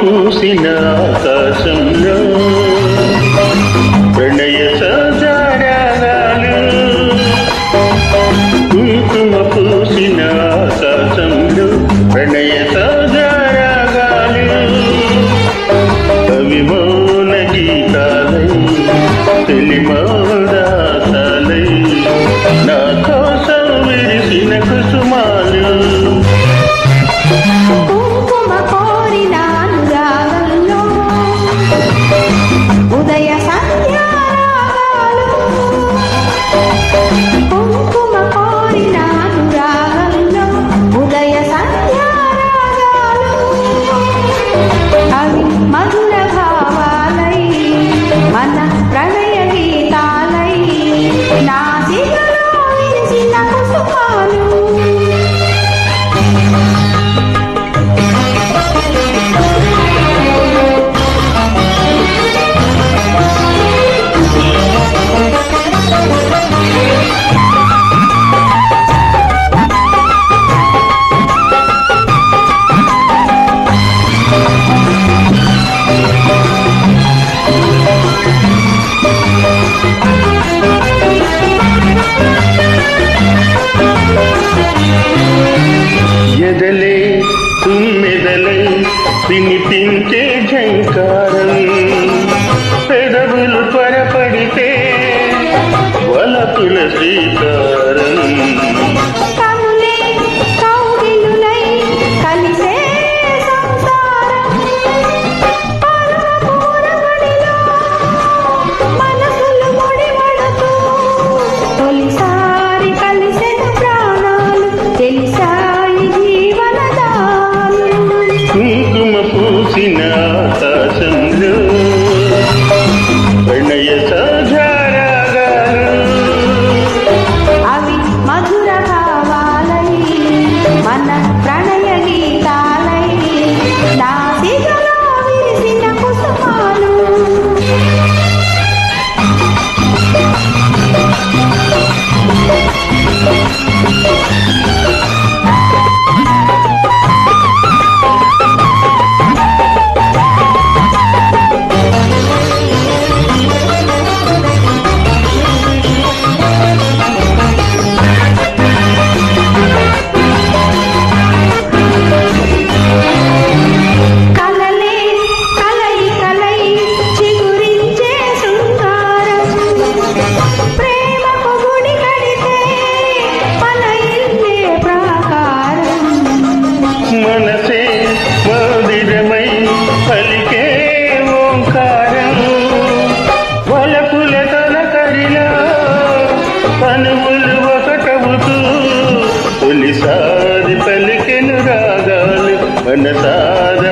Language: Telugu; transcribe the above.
కూసిన ఆకాశంలో ఎదలే తుమ్మెదలై వినిపించే ఝంకారం అనువులు ఒకటవుతూ తొలిసారి పలికెను రాగాలు మనసార